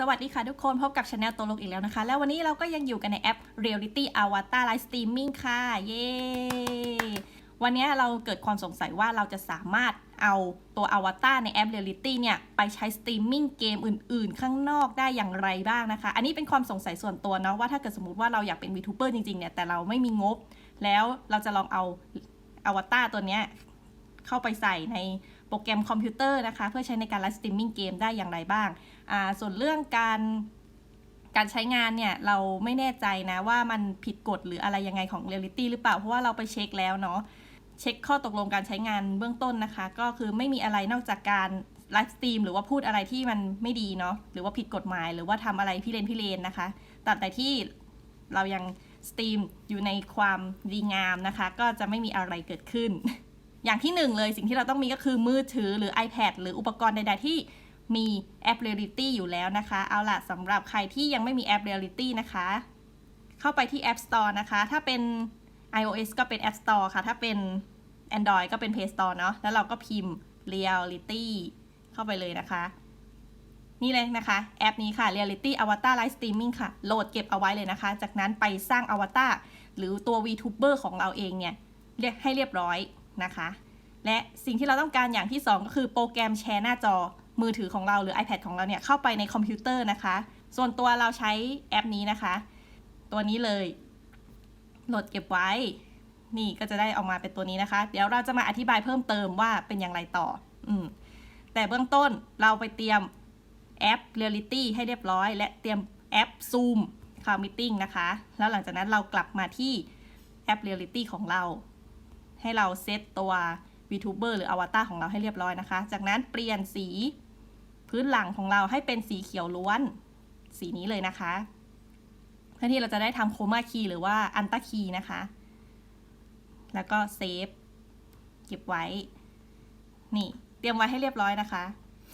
สวัสดีค่ะทุกคนพบกับช anel ตัวลกอีกแล้วนะคะ แล้ววันนี้เราก็ยังอยู่กันในแอป Reality Avatar Live Streaming ค่ะ เย้ วันนี้เราเกิดความสงสัยว่าเราจะสามารถเอาตัวอวตารในแอป Reality เนี่ยไปใช้สตรีมมิ่งเกมอื่นๆ ข้างนอกได้อย่างไรบ้างนะคะ อันนี้เป็นความสงสัยส่วนตัวเนาะว่าถ้าเกิดสมมติว่าเราอยากเป็น VTuber จริงๆเนี่ยแต่เราไม่มีงบ แล้วเราจะลองเอาอวตารตัวเนี้ยเข้าไปใส่ในโปรแกรมคอมพิวเตอร์นะคะ เพื่อใช้ในการไลฟ์สตรีมมิ่งเกมได้อย่างไรบ้าง ส่วนเรื่องการการใช้งานเนี่ยเราไม่แน่ใจนะว่ามันผิดกฎหรืออะไรยังไงของ Reality หรือเปล่า เพราะว่าเราไปเช็คแล้วเนาะเช็คข้อตกลงการใช้งานเบื้องต้นนะคะ ก็คือไม่มีอะไรนอกจากการไลฟ์สตรีมหรือว่าพูดอะไรที่มันไม่ดีเนาะหรือว่าผิดกฎหมาย หรือว่าทำอะไรพี่เลนพี่เลนนะคะตราบแต่ที่เรายังสตรีมอยู่ในความดีงามนะคะ ก็จะไม่มีอะไรเกิดขึ้น อย่างที่หนึ่งเลยสิ่งที่เราต้องมีก็คือมือถือหรือ iPad หรืออุปกรณ์ใด ๆ ที่ มีแอป Reality อยู่แล้วนะคะ เอาล่ะสำหรับใครที่ยังไม่มีแอป Reality นะคะ เข้าไปที่ App Store นะคะ ถ้าเป็น iOS ก็เป็น App Store ค่ะ ถ้าเป็น Android ก็เป็น Play Store เนาะแล้วเราก็พิมพ์ Reality เข้าไปเลยนะคะ นี่เลยนะคะ แอปนี้ค่ะ Reality Avatar Live Streaming ค่ะ โหลดเก็บเอาไว้เลยนะคะ จากนั้นไปสร้างอวตารหรือตัว VTuber ของเราเองเนี่ยเรียกให้เรียบร้อยนะคะ และสิ่งที่เราต้องการอย่างที่ 2 ก็คือโปรแกรมแชร์หน้าจอ มือถือของเราหรือ iPad ของเราเนี่ยเข้าไปในคอมพิวเตอร์นะคะ ส่วนตัวเราใช้แอปนี้นะคะ ตัวนี้เลยโหลดเก็บไว้ นี่ก็จะได้ออกมาเป็นตัวนี้นะคะ เดี๋ยวเราจะมาอธิบายเพิ่มเติมว่าเป็นอย่างไรต่อ อืม แต่เบื้องต้นเราไปเตรียมแอป Reality ให้เรียบร้อย และเตรียมแอป Zoom Cloud Meeting นะคะ แล้วหลังจากนั้นเรากลับมาที่แอป Reality ของเรา ให้เราเซตตัว VTuber หรืออวตารของเราให้เรียบร้อยนะคะ จากนั้นเปลี่ยนสี พื้นหลังของเราให้เป็นสีเขียวล้วน สีนี้เลยนะคะเพื่อที่เราจะได้ทำโคมาคีหรือว่าอันต a คีนะคะ แล้วก็เซฟเก็บไว้ นี่ เตรียมไว้ให้เรียบร้อยนะคะ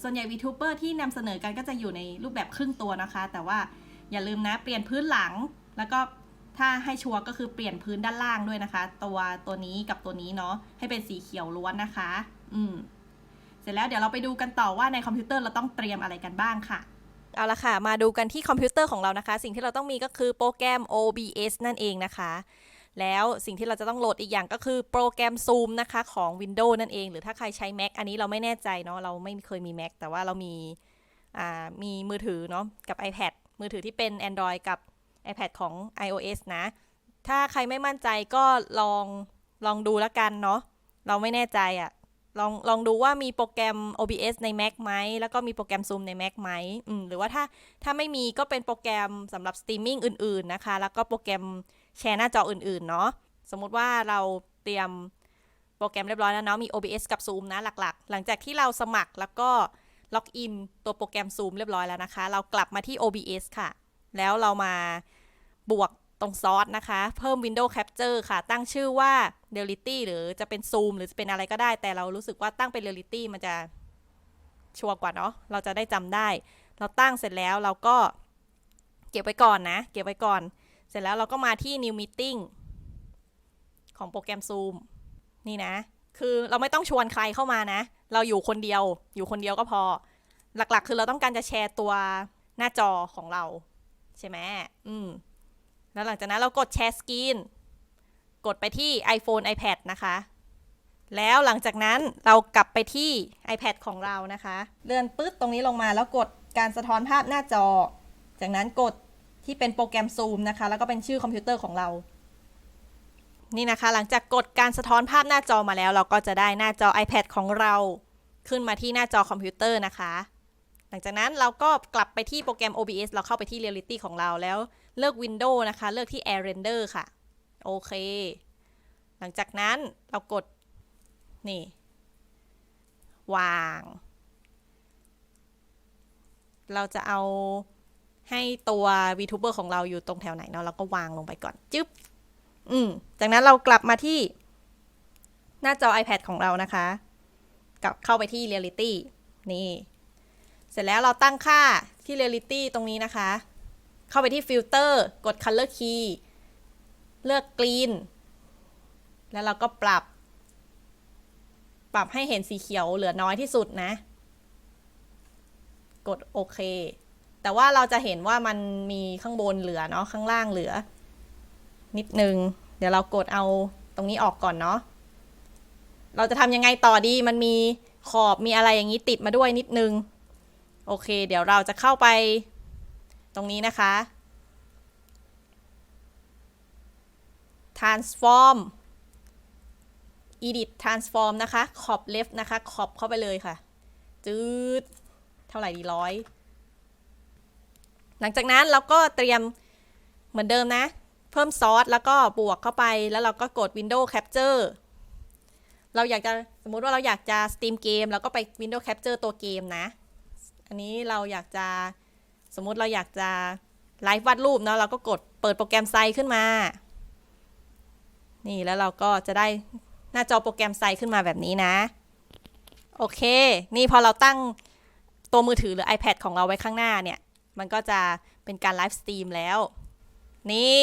ส่วนใหญ่ VTuber ที่นำเสนอกันก็จะอยู่ในรูปแบบครึ่งตัวนะคะ แต่ว่าอย่าลืมนะเปลี่ยนพื้นหลังแล้วก็ถ้าให้ชัวร์ก็คือเปลี่ยนพื้นด้านล่างด้วยนะคะ ตัวตัวนี้กับตัวนี้เนาะให้เป็นสีเขียวล้วนนะคะ อืม เสร็จแล้วเดี๋ยวเราไปดูกันต่อว่าในคอมพิวเตอร์เราต้องเตรียมอะไรกันบ้างค่ะ เอาละค่ะ มาดูกันที่คอมพิวเตอร์ของเรานะคะ สิ่งที่เราต้องมีก็คือโปรแกรม OBS นั่นเองนะคะ แล้วสิ่งที่เราจะต้องโหลดอีกอย่างก็คือโปรแกรม Zoom นะคะของ Windows นั่นเอง หรือถ้าใครใช้ Mac อันนี้เราไม่แน่ใจเนาะเราไม่เคยมี Mac แต่ว่าเรามีอ่ามีมือถือเนาะกับ iPad มือถือที่เป็น Android กับ iPad ของ iOS นะ ถ้าใครไม่มั่นใจก็ลองลองดูแล้วกันเนาะเราไม่แน่ใจอะ ลองลองดูว่ามีโปรแกรม OBS ใน Mac ไหม แล้วก็มีโปรแกรม Zoom ใน Mac ไหมอืมหรือว่าถ้าถ้าไม่มีก็เป็นโปรแกรมสำหรับสตรีมมิ่งอื่น ๆ นะคะ แล้วก็โปรแกรมแชร์หน้าจออื่น ๆ เนาะ สมมุติว่าเราเตรียมโปรแกรมเรียบร้อยแล้วเนาะ มี OBS กับ Zoom นะหลัก ๆ หลังจากที่เราสมัครแล้วก็ล็อกอินตัวโปรแกรม Zoom เรียบร้อยแล้วนะคะ เรากลับมาที่ OBS ค่ะ แล้วเรามาบวก ตรงซอสนะคะ เพิ่ม Window Capture ค่ะ ตั้งชื่อว่า Reality หรือจะเป็น Zoom หรือจะเป็นอะไรก็ได้ แต่เรารู้สึกว่าตั้งเป็น Reality มันจะชัวร์กว่าเนาะ เราจะได้จำได้ เราตั้งเสร็จแล้วเราก็เก็บไว้ก่อนนะ เก็บไว้ก่อน เสร็จแล้วเราก็มาที่ New Meeting ของโปรแกรม Zoom นี่นะ คือเราไม่ต้องชวนใครเข้ามานะ เราอยู่คนเดียว อยู่คนเดียวก็พอ หลักๆ คือเราต้องการจะแชร์ตัวหน้าจอของเรา ใช่ไหมอืม แล้วหลังจากนั้นเรากดแชร์สกรีน กดไปที่ iPhone iPad นะคะ แล้วหลังจากนั้นเรากลับไปที่ iPad ของเรานะคะ เลื่อนปึ๊ดตรงนี้ลงมาแล้วกดการสะท้อนภาพหน้าจอ จากนั้นกดที่เป็นโปรแกรม Zoom นะคะ แล้วก็เป็นชื่อคอมพิวเตอร์ของเรา นี่นะคะ หลังจากกดการสะท้อนภาพหน้าจอมาแล้ว เราก็จะได้หน้าจอ iPad ของเรา ขึ้นมาที่หน้าจอคอมพิวเตอร์นะคะ หลังจากนั้นเราก็กลับไปที่โปรแกรม OBS เราเข้าไปที่ Reality ของเราแล้วเลือก Windows นะคะ เลือกที่ Air Render ค่ะ โอเค หลังจากนั้นเรากด นี่ วาง เราจะเอาให้ตัว VTuber ของเราอยู่ตรงแถวไหนเนาะเราก็วางลงไปก่อน จึ๊บ อืม จากนั้นเรากลับมาที่ หน้าจอ iPad ของเรานะคะ กลับเข้าไปที่ Reality นี่ เสร็จแล้วเราตั้งค่าที่ Reality ตรงนี้นะคะ เข้าไปที่ฟิลเตอร์กด Color Key เลือก Green แล้วเราก็ปรับ ปรับให้เห็นสีเขียวเหลือน้อยที่สุดนะ กดโอเค แต่ว่าเราจะเห็นว่ามันมีข้างบนเหลือเนาะข้างล่างเหลือ นิดนึง เดี๋ยวเรากดเอาตรงนี้ออกก่อนเนาะเราจะทำยังไงต่อดีมันมีขอบมีอะไรอย่างนี้ติดมาด้วยนิดนึง โอเค เดี๋ยวเราจะเข้าไปตรงนี้นะคะ transform edit transform นะคะ ขอบ left นะคะ ขอบเข้าไปเลยค่ะ จืด เท่าไหร่ดีร้อย หลังจากนั้นเราก็เตรียมเหมือนเดิมนะ เพิ่มซอสแล้วก็บวกเข้าไป แล้วเราก็กด window Capture เราอยากจะ สมมุติว่าเราอยากจะสตรีมเกมเราก็ไป window Capture ตัวเกมนะ อันนี้เราอยากจะสมมุติเราอยากจะไลฟ์วาดรูปเนาะเราก็กดเปิดโปรแกรมไซขึ้นมา นี่แล้วเราก็จะได้หน้าจอโปรแกรมไซขึ้นมาแบบนี้นะ โอเค นี่พอเราตั้งตัวมือถือหรือ iPad ของเราไว้ข้างหน้าเนี่ย มันก็จะเป็นการไลฟ์สตรีมแล้ว นี่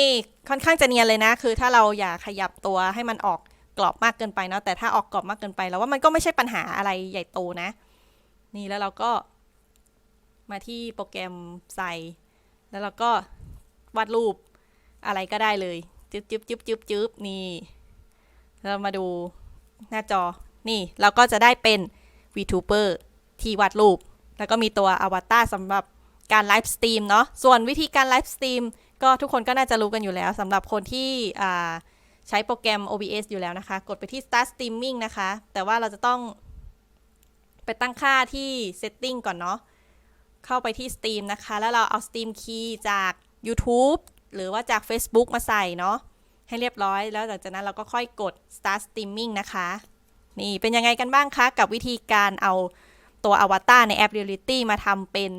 ค่อนข้างจะเนียนเลยนะ คือถ้าเราอยากขยับตัวให้มันออกกรอบมากเกินไปเนาะแต่ถ้าออกกรอบมากเกินไป แล้วว่ามันก็ไม่ใช่ปัญหาอะไรใหญ่โตนะ นี่แล้วเราก็ มาที่โปรแกรมใส่แล้วเราก็วาดรูปอะไรก็ได้เลยจึ๊บจึ๊บจึ๊บจึ๊บจึ๊บนี่ เรามาดูหน้าจอ นี่เราก็จะได้เป็น VTuber ที่วาดรูป แล้วก็มีตัวอวตารสำหรับการไลฟ์สตรีมเนาะ ส่วนวิธีการไลฟ์สตรีมก็ทุกคนก็น่าจะรู้กันอยู่แล้วสำหรับคนที่ใช้โปรแกรม OBS อยู่แล้วนะคะ กดไปที่ Start Streaming นะคะ แต่ว่าเราจะต้องไปตั้งค่าที่ Setting ก่อนเนาะ เข้าไปที่ Steam นะคะ แล้วเราเอา Steam Key จาก YouTube หรือว่าจาก Facebook มาใส่เนาะให้เรียบร้อยแล้วหลังจากนั้นเราก็ค่อยกด Start Streaming นะคะ นี่เป็นยังไงกันบ้างคะ กับวิธีการเอาตัวอวตารในแอป Reality มาทำเป็น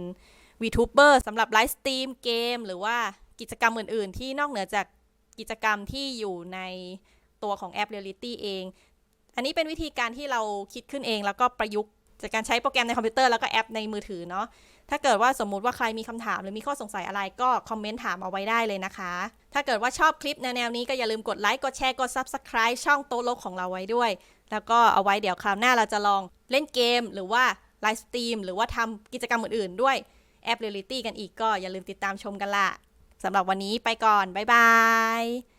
VTuber สำหรับไลฟ์สตรีมเกม หรือว่ากิจกรรมอื่น ๆ ที่นอกเหนือจากกิจกรรมที่อยู่ในตัวของแอป Reality เอง อันนี้เป็นวิธีการที่เราคิดขึ้นเอง แล้วก็ประยุกต์จากการใช้โปรแกรมในคอมพิวเตอร์แล้วก็แอปในมือถือเนาะ ถ้าเกิดว่าสมมุติว่าใครมีคำถามหรือมีข้อสงสัยอะไรก็คอมเมนต์ถามเอาไว้ได้เลยนะคะ ถ้าเกิดว่าชอบคลิปแนวๆนี้ก็อย่าลืมกดไลค์ กดแชร์ กด Subscribe ช่องโต๊ะโลกของเราไว้ด้วย แล้วก็เอาไว้เดี๋ยวคราวหน้าเราจะลองเล่นเกม หรือว่าไลฟ์สตรีมหรือว่าทำกิจกรรมอื่นๆ ด้วยแอป Reality กันอีกก็อย่าลืมติดตามชมกันละสำหรับวันนี้ไปก่อน บ๊ายบาย